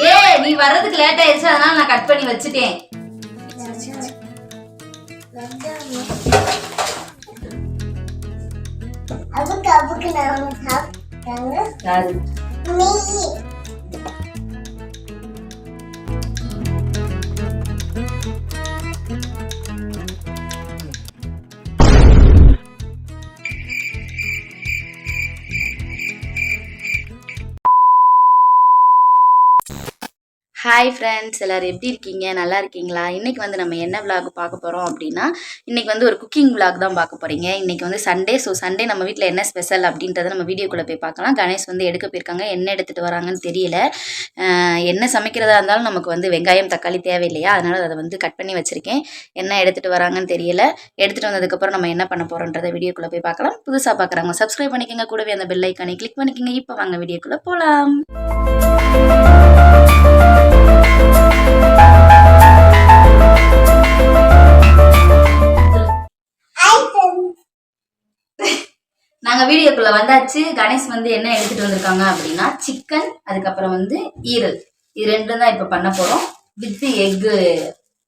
ஏ நீ வர்றதுக்கு லேட் ஆயிடுச்சு அதனால நான் கட் பண்ணி வச்சுட்டேன். அதுக்கு அதுக்கு நாம சாப்பிட்டாங்க ஹாய் ஃப்ரெண்ட்ஸ் எல்லோரும் எப்படி இருக்கீங்க? நல்லா இருக்கீங்களா? இன்றைக்கி வந்து நம்ம என்ன vlog பார்க்க போகிறோம் அப்படின்னா இன்றைக்கி வந்து ஒரு குக்கிங் vlog தான் பார்க்க போகிறீங்க இன்றைக்கி வந்து சண்டே ஸோ சண்டே நம்ம வீட்டில் என்ன ஸ்பெஷல் அப்படின்றத நம்ம வீடியோக்குள்ளே போய் பார்க்கலாம். கணேஷ் வந்து எடுக்க போயிருக்காங்க. என்ன எடுத்துகிட்டு வராங்கன்னு தெரியல. என்ன சமைக்கிறதா இருந்தாலும் நமக்கு வந்து வெங்காயம் தக்காளி தேவையில்லையா? அதனால் அதை வந்து கட் பண்ணி வச்சுருக்கேன். என்ன எடுத்துகிட்டு வராங்கன்னு தெரியல. எடுத்துகிட்டு வந்ததுக்கப்புறம் நம்ம என்ன பண்ண போகிறோன்றத வீடியோக்குள்ளே போய் பார்க்கலாம். புதுசாக பார்க்குறாங்க சப்ஸ்கிரைப் பண்ணிக்கோங்க. கூடவே அந்த பெல் ஐக்கானை கிளிக் பண்ணிக்கோங்க. இப்போ வாங்க வீடியோக்குள்ளே போகலாம் நாங்க வீடியோக்குள்ள வந்தாச்சு. கணேஷ் வந்து என்ன எடுத்துட்டு வந்திருக்காங்க அப்படின்னா சிக்கன் அதுக்கப்புறம் வந்து ஈரல். இது ரெண்டும் தான் இப்ப பண்ண போறோம். With egg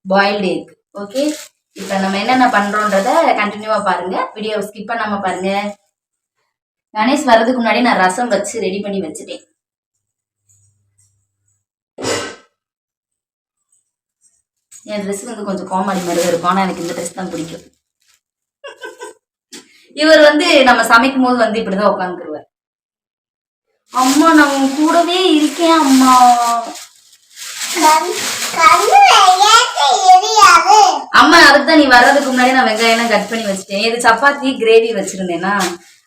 boiled egg okay இப்ப நம்ம என்னென்ன பண்றோன்றத கண்டினியூவா பாருங்க. வீடியோ ஸ்கிப் பண்ணாம பாருங்க. கணேஷ் வர்றதுக்கு முன்னாடி நான் ரசம் வச்சு ரெடி பண்ணி வச்சுட்டேன். என் ட்ரெஸ் வந்து கொஞ்சம் காமெடி மாதிரி தான் இருக்கும். ஆனா எனக்கு இந்த ட்ரெஸ் தான் பிடிக்கும். இவர் வந்து நம்ம சமைக்கும் போது வந்து இப்படிதான் உட்காந்துருவார் அம்மா நான் உன் கூடவே இருக்கேன் அம்மா. அம்மா அதுக்கு தான் நீ வர்றதுக்கு முன்னாடி நான் வெங்காயம் கட் பண்ணி வச்சுட்டேன். இது சப்பாத்தி கிரேவி வச்சிருந்தேனா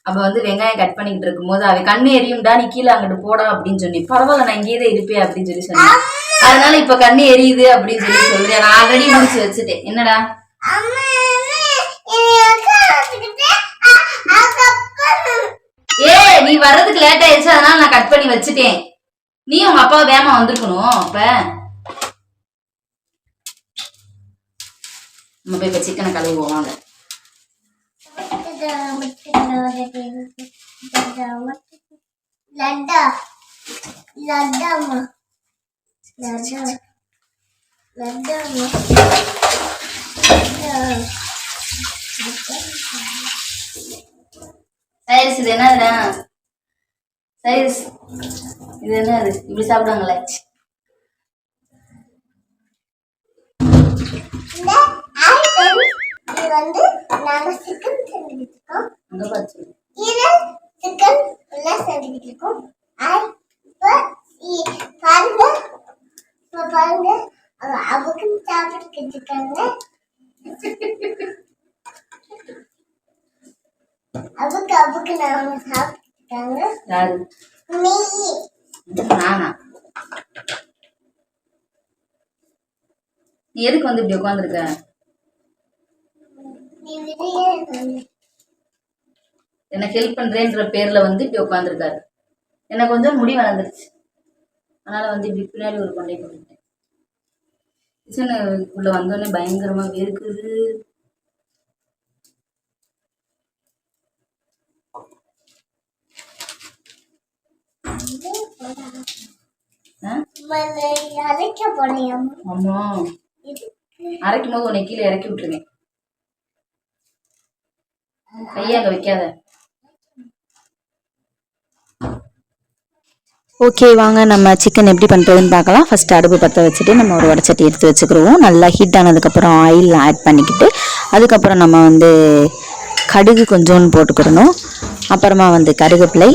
அப்ப வந்து வெங்காயம் கட் பண்ணிக்கிட்டு இருக்கும்போது அவ கண்ணு எரியும்டா நீ கீழே அங்கிட்டு போடா அப்படின்னு சொன்னி பரவாயில்ல நான் இங்கேயே இருப்பேன் அப்படின்னு சொல்லி சொன்னேன். அதனால இப்ப கண்ணு எரியுது அப்படின்னு சொல்லி சொல்றேன். நான் ஆல்ரெடி முடிச்சு வச்சுட்டேன். என்னடா? ஏ நீ வர்றதுக்கு லேட் ஆயிடுச்சு. அதனால நான் கட் பண்ணி வச்சுட்டேன். நீ உங்க அப்பா வேமா வந்திருக்கணும் அப்ப. நம்ம போய் இப்ப சிக்கனை கழுவுவோம் வாங்க. லட்டா லட்டாமா சைரஸ் இது என்னதுடா? சைரஸ் இது என்னது? இப்படி சாப்பிடுவாங்களே இது வந்து நாங்க சிக்கன் செஞ்சுக்கிட்டு இருக்கோம். இது சிக்கன் உள்ள செஞ்சுக்கிட்டு இருக்கோம் ஆ- இப்ப இ- பாருங்க இப்ப பாருங்க அவ அவக்கு சாப்பிட்டுக்கிட்டு இருக்காங்க அவக்கு அவக்கு நாம சாப்பிட்டுருக்காங்க யாரு நெய் நானா நீ எதுக்கு வந்து இப்படி உட்காந்துருக்க நீ. எனக்கு ஹெல்ப் பண்றேன்ற பேர்ல வந்து இப்படி உட்காந்துருக்காரு எனக்கு கொஞ்சம் முடி வளர்ந்துருச்சு அதனால வந்து இப்படி பின்னாடி ஒரு கொண்டை போட்டுட்டேன் கிச்சனுக்குள்ள வந்தோடனே பயங்கரமா வேர்க்குது ஆமா அரைக்கும் போது உன்னை கீழே இறக்கி விட்டுருவேன் கையை அங்க வைக்காத. ஓகே வாங்க நம்ம சிக்கன் எப்படி பண்ணுறதுன்னு பார்க்கலாம். ஃபஸ்ட்டு அடுப்பு பற்ற வச்சுட்டு நம்ம ஒரு வடச்சட்டி எடுத்து வச்சுக்கிருவோம். நல்லா ஹீட் ஆனதுக்கப்புறம் ஆயில் ஆட் பண்ணிக்கிட்டு அதுக்கப்புறம் நம்ம வந்து கடுகு கொஞ்சோண்டு போட்டுக்கிடணும். அப்புறமா வந்து கருவேப்பிலை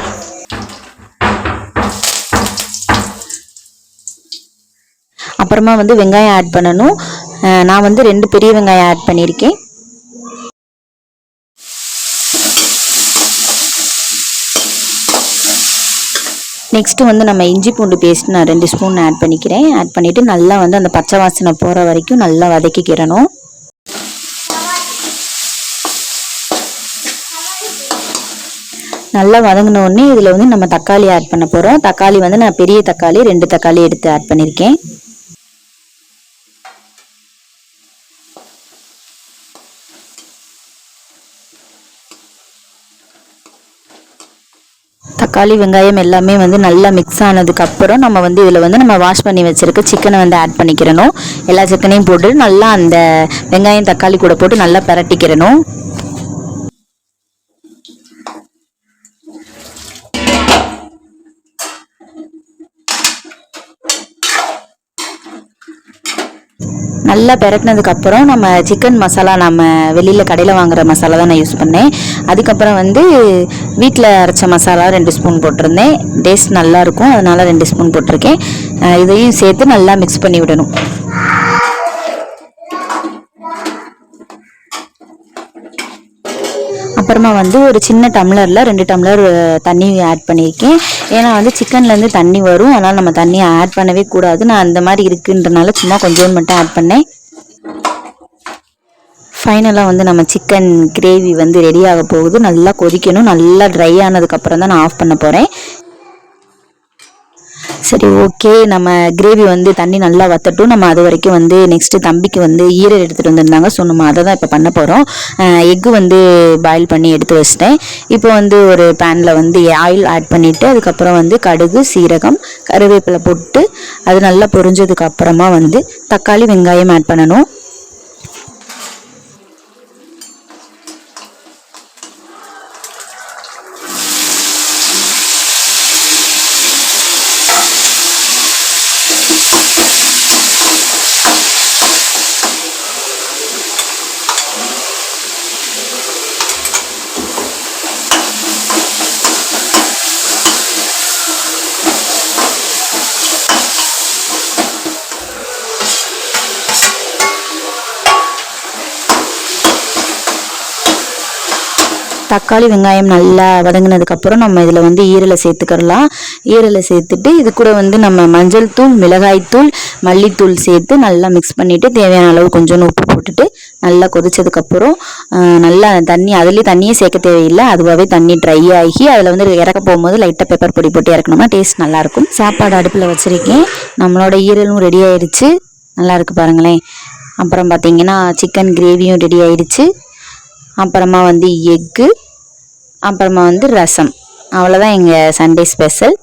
அப்புறமா வந்து வெங்காயம் ஆட் பண்ணணும். நான் வந்து ரெண்டு பெரிய வெங்காயம் ஆட் பண்ணியிருக்கேன். நெக்ஸ்ட்டு வந்து நம்ம இஞ்சி பூண்டு பேஸ்ட் நான் ரெண்டு ஸ்பூன் ஆட் பண்ணிக்கிறேன். ஆட் பண்ணிவிட்டு நல்லா வந்து அந்த பச்சை வாசனை போகிற வரைக்கும் நல்லா வதக்கிக்கிறணும். நல்லா வதங்கினோடனே இதில் வந்து நம்ம தக்காளி ஆட் பண்ண போகிறோம் தக்காளி வந்து நான் பெரிய தக்காளி ரெண்டு தக்காளி எடுத்து ஆட் பண்ணியிருக்கேன் தக்காளி வெங்காயம் எல்லாமே வந்து நல்லா மிக்ஸ் ஆனதுக்கப்புறம் நம்ம வந்து இதில் வந்து நம்ம வாஷ் பண்ணி வச்சுருக்க சிக்கனை வந்து ஆட் பண்ணிக்கிறணும். எல்லா சிக்கனையும் போட்டு நல்லா அந்த வெங்காயம் தக்காளி கூட போட்டு நல்லா பரட்டிக்கிறணும். நல்லா பிரட்டினதுக்கப்புறம் நம்ம சிக்கன் மசாலா நம்ம வெளியில் கடையில் வாங்குற மசாலா தான் நான் யூஸ் பண்ணேன். அதுக்கப்புறம் வந்து வீட்டில் அரைச்ச மசாலா ரெண்டு ஸ்பூன் போட்டிருந்தேன். டேஸ்ட் நல்லாயிருக்கும் அதனால் ரெண்டு ஸ்பூன் போட்டிருக்கேன். இதையும் சேர்த்து நல்லா மிக்ஸ் பண்ணி விடணும். அப்புறமா வந்து ஒரு சின்ன டம்ளரில் ரெண்டு டம்ளர் தண்ணி ஆட் பண்ணியிருக்கேன் ஏன்னா வந்து சிக்கன்லேருந்து தண்ணி வரும். அதனால் நம்ம தண்ணியை ஆட் பண்ணவே கூடாது. நான் அந்த மாதிரி இருக்குன்றனால சும்மா கொஞ்சோண்டு மட்டும் ஆட் பண்ணேன். ஃபைனலாக வந்து நம்ம சிக்கன் கிரேவி வந்து ரெடி ஆக போகுது. நல்லா கொதிக்கணும். நல்லா ட்ரை ஆனதுக்கப்புறம் தான் நான் ஆஃப் பண்ண போகிறேன் சரி ஓகே நம்ம கிரேவி வந்து தண்ணி நல்லா வத்தட்டும். நம்ம அது வரைக்கும் வந்து நெக்ஸ்ட்டு தம்பிக்கு வந்து ஈரல் எடுத்துகிட்டு வந்திருந்தாங்க. ஸோ நம்ம அதை தான் இப்போ பண்ண போகிறோம் எக்கு வந்து பாயில் பண்ணி எடுத்து வச்சிட்டேன். இப்போ வந்து ஒரு பேனில் வந்து ஆயில் ஆட் பண்ணிவிட்டு அதுக்கப்புறம் வந்து கடுகு சீரகம் கருவேப்பிலை போட்டு அது நல்லா பொரிஞ்சதுக்கு அப்புறமா வந்து தக்காளி வெங்காயம் ஆட் பண்ணணும். தக்காளி வெங்காயம் நல்லா வதங்கினதுக்கப்புறம் நம்ம இதில் வந்து ஈரலை சேர்த்துக்கிறலாம். ஈரலை சேர்த்துட்டு இது கூட வந்து நம்ம மஞ்சள் தூள் மிளகாய் தூள் மல்லித்தூள் சேர்த்து நல்லா மிக்ஸ் பண்ணிவிட்டு தேவையான அளவு கொஞ்சோண்டு உப்பு போட்டுட்டு நல்லா கொதிச்சதுக்கப்புறம் நல்லா தண்ணி அதுலேயே தண்ணியே சேர்க்க தேவையில்லை. அதுவாகவே தண்ணி ட்ரை ஆகி அதில் வந்து இறக்க போகும்போது லைட்டாக பெப்பர் பொடி போட்டு இறக்கணும்னா டேஸ்ட் நல்லாயிருக்கும் சாப்பாடு அடுப்பில் வச்சுருக்கேன். நம்மளோட ஈரலும் ரெடி ஆயிடுச்சு நல்லா இருக்கு பாருங்களேன். அப்புறம் பார்த்தீங்கன்னா சிக்கன் கிரேவியும் ரெடி ஆயிடுச்சு அப்புறமா வந்து எக்கு அப்புறமா வந்து ரசம். அவ்வளோதான் எங்கள் சண்டே ஸ்பெஷல்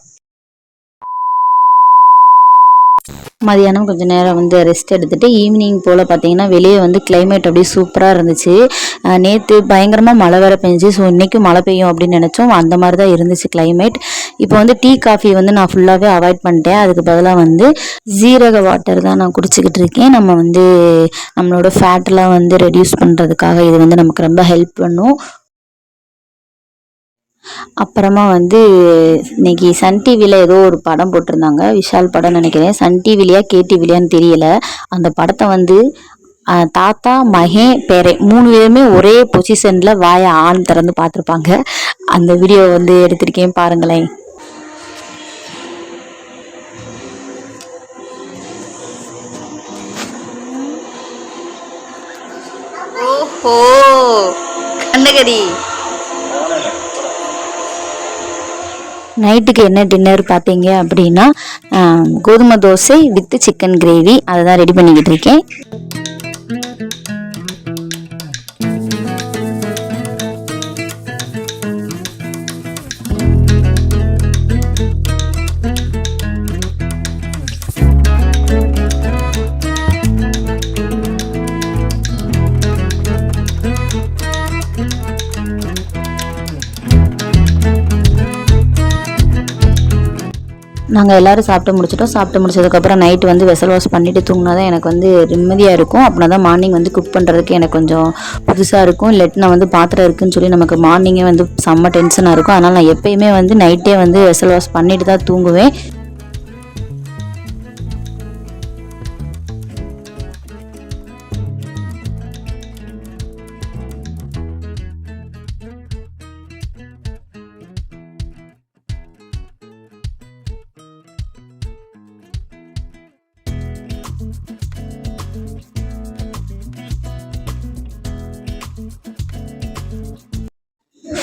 மதியானம் கொஞ்சம் நேரம் வந்து ரெஸ்ட் எடுத்துகிட்டு ஈவினிங் போல் பார்த்தீங்கன்னா வெளியே வந்து கிளைமேட் அப்படியே சூப்பராக இருந்துச்சு. நேற்று பயங்கரமாக மழை வேற பெஞ்சிச்சு. ஸோ இன்றைக்கும் மழை பெய்யும் அப்படின்னு நினச்சோம். அந்த மாதிரி தான் இருந்துச்சு கிளைமேட் இப்போ வந்து டீ காஃபி வந்து நான் ஃபுல்லாகவே அவாய்ட் பண்ணிட்டேன். அதுக்கு பதிலாக வந்து ஜீரக வாட்டர் தான் நான் குடிச்சிக்கிட்டு இருக்கேன். நம்ம வந்து நம்மளோட ஃபேட்லாம் வந்து ரெடியூஸ் பண்ணுறதுக்காக இது வந்து நமக்கு ரொம்ப ஹெல்ப் பண்ணும். அப்புறமா வந்து இன்னைக்கு சன் டிவியில் ஏதோ ஒரு படம் போட்டிருந்தாங்க. விஷால் படம் நினைக்கிறேன். சன் டிவிலையா கே டிவிலையான்னு தெரியல. அந்த படத்தை வந்து தாத்தா மகே பேரே மூணு பேருமே ஒரே பொசிஷனில் வாயை ஆண் திறந்து பார்த்துருப்பாங்க. அந்த வீடியோ வந்து எடுத்திருக்கேன் பாருங்களேன். ஓஹோ கண்ணகரி நைட்டுக்கு என்ன டின்னர் பார்த்தீங்க அப்படின்னா கோதுமை தோசை வித் சிக்கன் கிரேவி. அதை தான் ரெடி பண்ணிக்கிட்டு இருக்கேன். நாங்கள் எல்லோரும் சாப்பிட்டு முடிச்சிட்டோம். சாப்பிட்டு முடிச்சதுக்கப்புறம் நைட்டு வந்து வெசல் வாஷ் பண்ணிவிட்டு தூங்கினா தான் எனக்கு வந்து நிம்மதியாக இருக்கும். அப்படின்னா தான் மார்னிங் வந்து குக் பண்ணுறதுக்கு எனக்கு கொஞ்சம் புதுசாக இருக்கும். இல்லாட்டி நான் வந்து பாத்திரம் இருக்குன்னு சொல்லி நமக்கு மார்னிங்கே வந்து செம்ம டென்ஷனாக இருக்கும். அதனால் நான் எப்பயுமே வந்து நைட்டே வந்து வெசல் வாஷ் பண்ணிட்டு தான் தூங்குவேன்.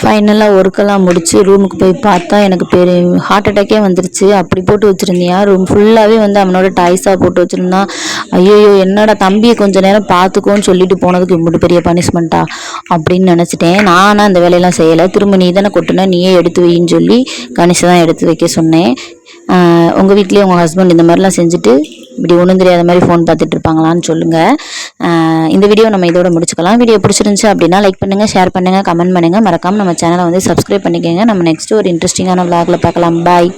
ஃபைனலாக ஒர்க்கெல்லாம் முடித்து ரூமுக்கு போய் பார்த்தா எனக்கு பெரிய ஹார்ட் அட்டாக்கே வந்துருச்சு. அப்படி போட்டு வச்சுருந்தியா? ரூம் ஃபுல்லாகவே வந்து அவனோட டாய்ஸாக போட்டு வச்சுருந்தான் ஐயோ என்னடா தம்பியை கொஞ்ச நேரம் பார்த்துக்கோன்னு சொல்லிட்டு போனதுக்கு இவ்வளோ பெரிய பனிஷ்மெண்ட்டா அப்படின்னு நினச்சிட்டேன். நானும் அந்த வேலையெல்லாம் செய்யலை. திரும்ப நீ தானே கொட்டின நீயே எடுத்து வைன்னு சொல்லி கணிசை தான் எடுத்து வைக்க சொன்னேன். உங்கள் வீட்லேயே உங்கள் ஹஸ்பண்ட் இந்த மாதிரிலாம் செஞ்சுட்டு இப்படி ஒன்றும் தெரியாத மாதிரி ஃபோன் பார்த்துட்டு இருப்பாங்களான்னு சொல்லுங்கள் இந்த வீடியோ நம்ம இதோட முடிச்சுக்கலாம். வீடியோ பிடிச்சிருந்துச்சு அப்படின்னா லைக் பண்ணுங்கள் ஷேர் பண்ணுங்கள் கமெண்ட் பண்ணுங்கள் மறக்காமல் நம்ம சேனலை வந்து சப்ஸ்கிரைப் பண்ணிக்கோங்க. நம்ம நெக்ஸ்ட் ஒரு இன்ட்ரெஸ்டிங்கான விளாகில் பார்க்கலாம். பாய்